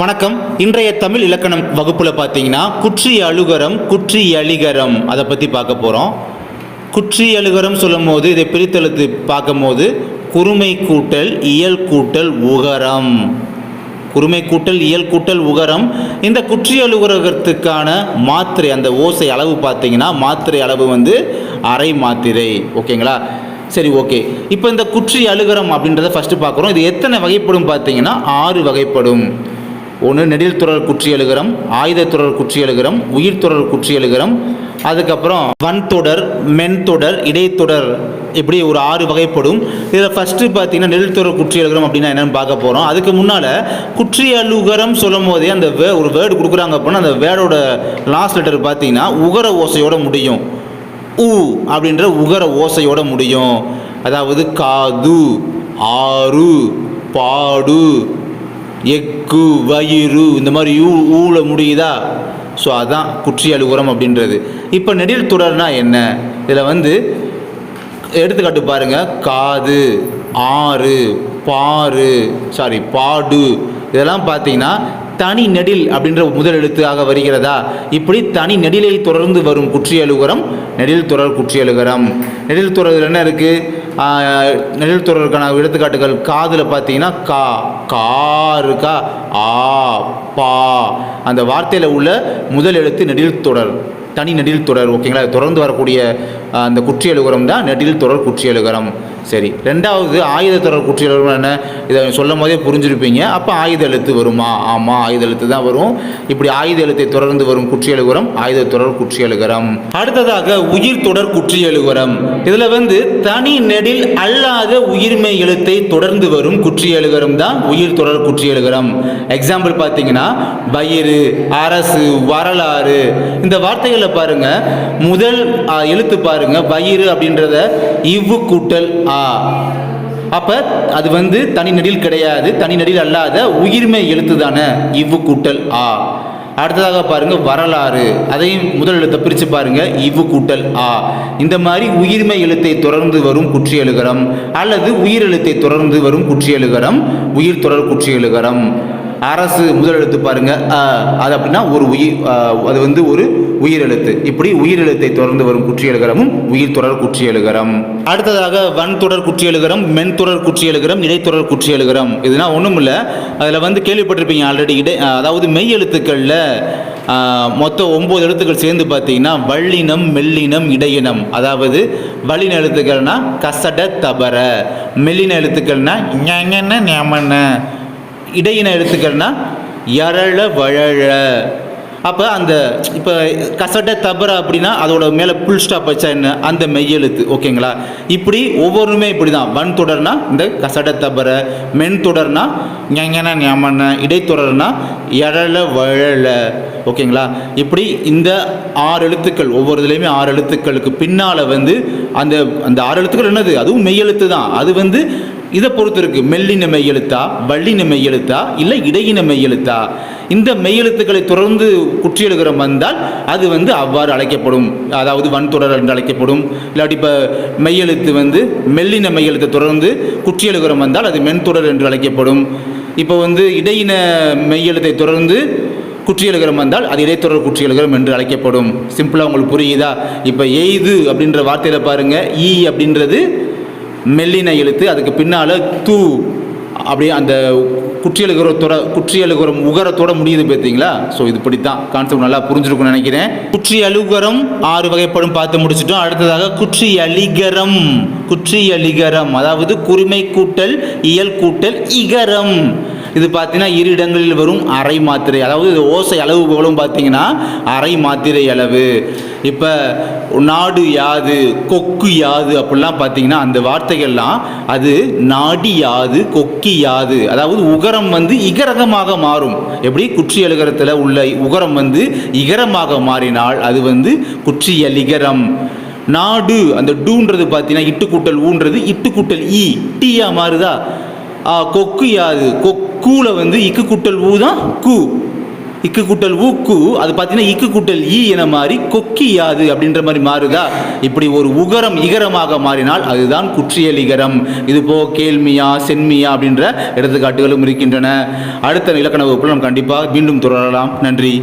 வணக்கம். இன்றைய தமிழ் இலக்கணம் வகுப்பில் பார்த்தீங்கன்னா குற்றி அழுகரம் குற்றி அழிகரம். அதை பற்றி பார்க்க போகிறோம் குற்றி அழுகரம் சொல்லும் போது இதை பிரித்தெழுத்து பார்க்கும்போது குறுமை கூட்டல் இயல் கூட்டல் உகரம். குறுமை கூட்டல் இயல் கூட்டல் உகரம். இந்த குற்றி அழுகரகத்துக்கான மாத்திரை அந்த ஓசை அளவு பார்த்தீங்கன்னா மாத்திரை அளவு வந்து அரை மாத்திரை. ஓகேங்களா? சரி ஓகே. இப்போ இந்த குற்றி அழுகரம் அப்படின்றத ஃபஸ்ட்டு பார்க்குறோம் இது எத்தனை வகைப்படும் பார்த்தீங்கன்னா ஆறு வகைப்படும். ஒன்று நெடில் தொடர் குற்றி எழுகிறோம் ஆயுத தொடர் குற்றி எழுகிறோம் உயிர் குற்றி எழுகிறோம். அதுக்கப்புறம் வன்தொடர் மென்தொடர் இடைத்தொடர் இப்படி ஒரு ஆறு வகைப்படும். இதில் ஃபஸ்ட்டு பார்த்தீங்கன்னா நெடில் குற்றி எழுகரம் அப்படின்னா என்னென்னு பார்க்க போகிறோம் அதுக்கு முன்னால் குற்றி அழுகரம் சொல்லும் போதே அந்த வே ஒரு வேர்டு கொடுக்குறாங்க அப்படின்னா அந்த வேர்டோட லாஸ்ட் லெட்டர் பார்த்தீங்கன்னா உகர ஓசையோடு முடியும். உ அப்படின்ற உகர ஓசையோட முடியும். அதாவது காது ஆறு பாடு எக்கு வயிறு இந்த மாதிரி ஊ ஊழ முடியுதா? ஸோ அதான் குற்றி உரம் அப்படின்றது. இப்போ நெடில் தொடர்னா என்ன? இதில் வந்து எடுத்துக்காட்டு பாருங்க. காது ஆறு பாரு சாரி பாடு. இதெல்லாம் பார்த்தீங்கன்னா தனி நெடில் அப்படின்ற முதல் எழுத்தாக வருகிறதா? இப்படி தனி நெடிலை தொடர்ந்து வரும் குற்றியலுகரம் நெடில் தொடர் குற்றியலுகரம் நெடில் தொடர் என்ன இருக்குது நெடில் எடுத்துக்காட்டுகள். காதில் பார்த்தீங்கன்னா கா கா இருக்கா ஆ பா. அந்த வார்த்தையில் உள்ள முதல் எழுத்து நெடில் தொடர் தனி நெடில் தொடர் ஓகேங்களா? தொடர்ந்து வரக்கூடிய அந்த குற்றியலுகரம் தான் நெடில் தொடர் குற்றியலுகரம். சரி ரெண்டாவது ஆயுத தொடர் குற்றியலுகரம் என்ன? இதை சொல்லும் போதே புரிஞ்சிருப்பீங்க. அப்போ ஆயுத எழுத்து வருமா? ஆமாம் ஆயுத எழுத்து தான் வரும். இப்படி ஆயுத எழுத்தை தொடர்ந்து வரும் குற்றியலுகரம் ஆயுத தொடர் குற்றியலுகரம். அடுத்ததாக உயிர் தொடர் குற்றியலுகரம். இதில் வந்து தனி நெடில் அல்லாத உயிர்மை எழுத்தை தொடர்ந்து வரும் குற்றியலுகரம் தான் உயிர் தொடர் குற்றியலுகரம். எக்ஸாம்பிள் பார்த்தீங்கன்னா வயிறு அரசு வரலாறு. இந்த வார்த்தைகளை பாருங்கள் முதல் எழுத்து பாரு பாருங்க வயிறு அப்படின்றத இவ்வு கூட்டல் ஆ. அப்ப அது வந்து தனி கிடையாது தனி அல்லாத உயிர்மை எழுத்து தானே இவ்வு கூட்டல் ஆ. அடுத்ததாக பாருங்க வரலாறு. அதையும் முதல் எழுத்தை பிரித்து பாருங்க இவ்வு கூட்டல் ஆ. இந்த மாதிரி உயிர்மை எழுத்தை தொடர்ந்து வரும் குற்றியலுகரம் அல்லது உயிர் எழுத்தை தொடர்ந்து வரும் குற்றியலுகரம் உயிர் தொடர் குற்றியலுகரம் அரசு முதல் எழுத்து பாருங்க. அது அப்படின்னா ஒரு உயிர் அது வந்து ஒரு உயிரெழுத்து. இப்படி உயிரெழுத்தை தொடர்ந்து வரும் குற்றியலுகரமும் உயிர் தொடர் குற்றியலுகரம் அடுத்ததாக வன் தொடர் குற்றியலுகரம் மென் தொடர் குற்றியலுகரம் இடைத்தொடர் குற்றியலுகரம் இதுனா ஒன்றும் இல்லை அதில் வந்து கேள்விப்பட்டிருப்பீங்க ஆல்ரெடி இடை அதாவது மெய் எழுத்துக்களில் மொத்தம் ஒம்பது எழுத்துக்கள் சேர்ந்து பார்த்தீங்கன்னா வள்ளினம் மெல்லினம் இடையினம். அதாவது வள்ளின எழுத்துக்கள்னா கசட தபர. மெல்லின எழுத்துக்கள்னா ஞங்கன ஞமன இடையின எழுத்துக்கள்னா எரள வழழ. அப்போ அந்த இப்போ கசட்ட தபர அப்படின்னா அதோட மேலே புல் ஸ்டாப் வச்சா என்ன? அந்த மெய்யெழுத்து ஓகேங்களா இப்படி ஒவ்வொருமே இப்படி தான் வன் தொடர்னா இந்த கசட தபர. மென் தொடர்னா ஞங்கன ஞமன இடைத்தொடர்னா எழல வழல ஓகேங்களா இப்படி இந்த ஆறு எழுத்துக்கள் ஒவ்வொரு இதுலேயுமே ஆறு எழுத்துக்களுக்கு பின்னால் வந்து அந்த அந்த ஆறு எழுத்துக்கள் என்னது? அதுவும் மெய்யெழுத்து தான் அது வந்து இதை பொறுத்து இருக்கு. மெல்லின மெய்யெழுத்தா? வள்ளின மெய்யெழுத்தா? இல்லை இடையின மெய்யெழுத்தா? இந்த மெய்யெழுத்துக்களை தொடர்ந்து குற்றியலுகரம் வந்தால் அது வந்து அவ்வாறு அழைக்கப்படும். அதாவது வன்தொடர் என்று அழைக்கப்படும். இல்லாட்டி இப்போ மெய்யெழுத்து வந்து மெல்லின மெய்யெழுத்தை தொடர்ந்து குற்றியலுகரம் வந்தால் அது மென்தொடர் என்று அழைக்கப்படும். இப்போ வந்து இடையின மெய்யெழுத்தை தொடர்ந்து குற்றியலுகரம் வந்தால் அது இடைத்தொடர் குற்றியலுகரம் என்று அழைக்கப்படும். சிம்பிளாக உங்களுக்கு புரியுதா? இப்போ எய்து அப்படின்ற வார்த்தையில் பாருங்கள் ஈ அப்படின்றது மெல்லின எழுத்து அதுக்கு பின்னால் தூ அப்படியே அந்த குற்றியலுகரத்தோட குற்றியலுகரம் உகரத்தோட முடியுது பார்த்தீங்களா? ஸோ இது இப்படித்தான். கான்செப்ட் நல்லா புரிஞ்சிருக்கும்னு நினைக்கிறேன். குற்றி அழுகரம் ஆறு வகைப்படும் பார்த்து முடிச்சிட்டோம். அடுத்ததாக குற்றி அலிகரம் குற்றி அலிகரம் அதாவது குறுமை கூட்டல் இயல் கூட்டல் இகரம். இது பார்த்தீங்கன்னா இரு இடங்களில் வரும் அரை மாத்திரை. அதாவது இது ஓசை அளவு போலும் பார்த்தீங்கன்னா அரை மாத்திரை அளவு. இப்போ நாடு யாது கொக்கு யாது அப்படிலாம் பார்த்தீங்கன்னா அந்த வார்த்தைகள்லாம் அது நாடி யாது கொக்கி யாது. அதாவது உகரம் வந்து இகரகமாக மாறும். எப்படி? குற்றி எழுகரத்தில் உள்ள உகரம் வந்து இகரமாக மாறினால் அது வந்து குற்றியலிகரம் நாடு அந்த டூன்றது பார்த்தீங்கன்னா இட்டுக்கூட்டல் ஊன்றது இட்டுக்கூட்டல் இ டீயா மாறுதா? ஆ, கொக்கு யாது கூல வந்து இக்கு குட்டல் ஊ தான் கு. இக்கு உ கூ. அது பார்த்தீங்கன்னா இக்கு குட்டல் ஈ என மாறி கொக்கியாது அப்படின்ற மாதிரி மாறுதா? இப்படி ஒரு உகரம் இகரமாக மாறினால் அதுதான் குற்றியல் இகரம். இது போ கேள்மியா சென்மியா அப்படின்ற எடுத்துக்காட்டுகளும் இருக்கின்றன. அடுத்த இலக்கண வகுப்பில் நாம் கண்டிப்பாக மீண்டும் தொடரலாம். நன்றி.